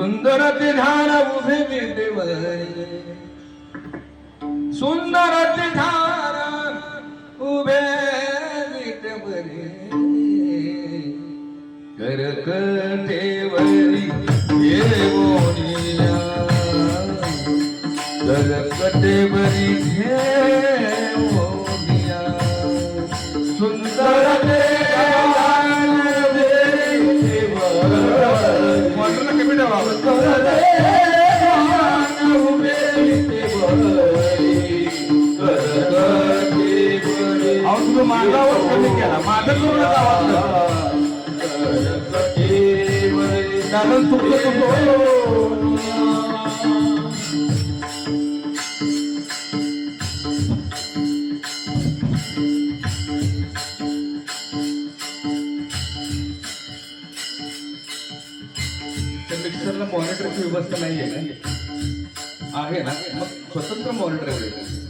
सुंदर ते झाड उभे विटेवरी सुंदर ते झाड उभे विटेवरी करकटेवरी तुम्ही माझावर कमी केला. माझं करून कारण तुमचं तुमचं मिक्सरला मॉनिटरची व्यवस्था नाही आहे ना? आहे ना? मग स्वतंत्र मॉनिटर आहे.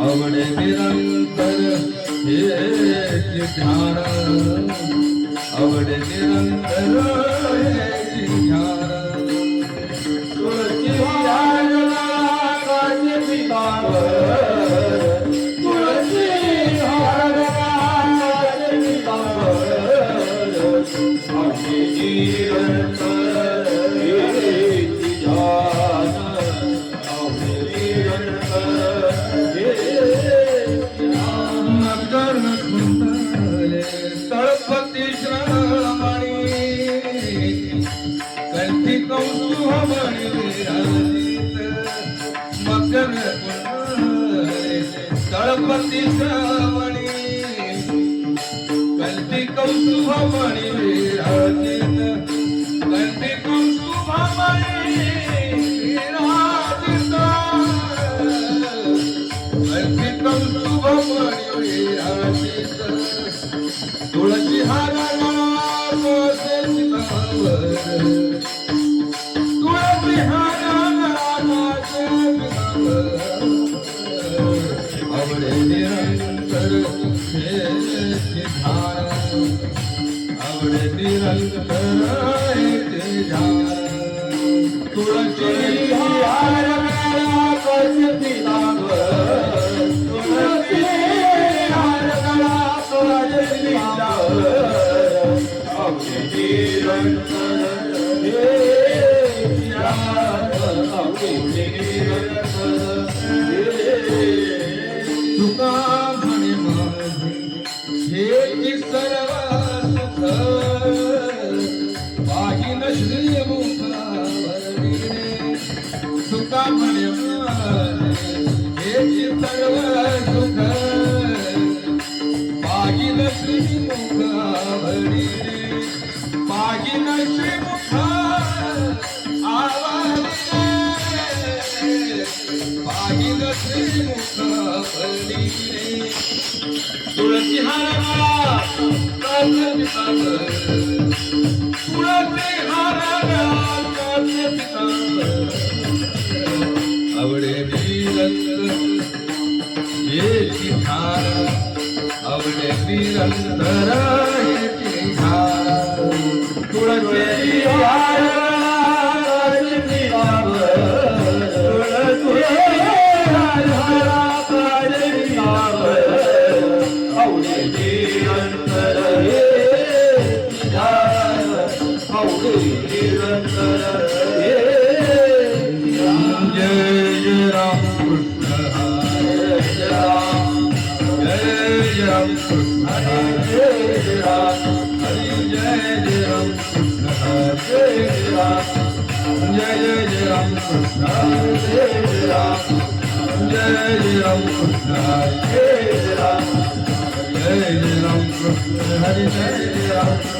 અવડે નિરંતર હે ધ્યાન અવડે નિરંતર तळपती श्रमणी कंठी कौतुभमणी विराजित कंठी कौतुभमणी विराजित अर्पितम शुभमणि विराजित तुळसी हाराला निरंतर हे ध्यान आवडे निरंतर हे ध्यान आवडे येची धारा आवडे निरंतर येची धारा तुळसी आवडे निरंतर Hare Hare Ram Hare Hare Ram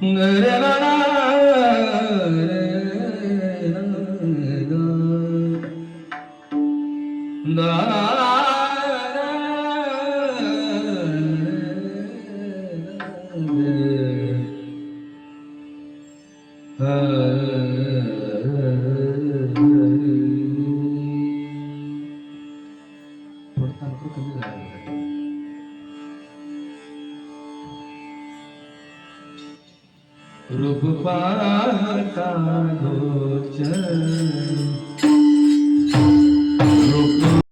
na na na रूप पाहता गोचर.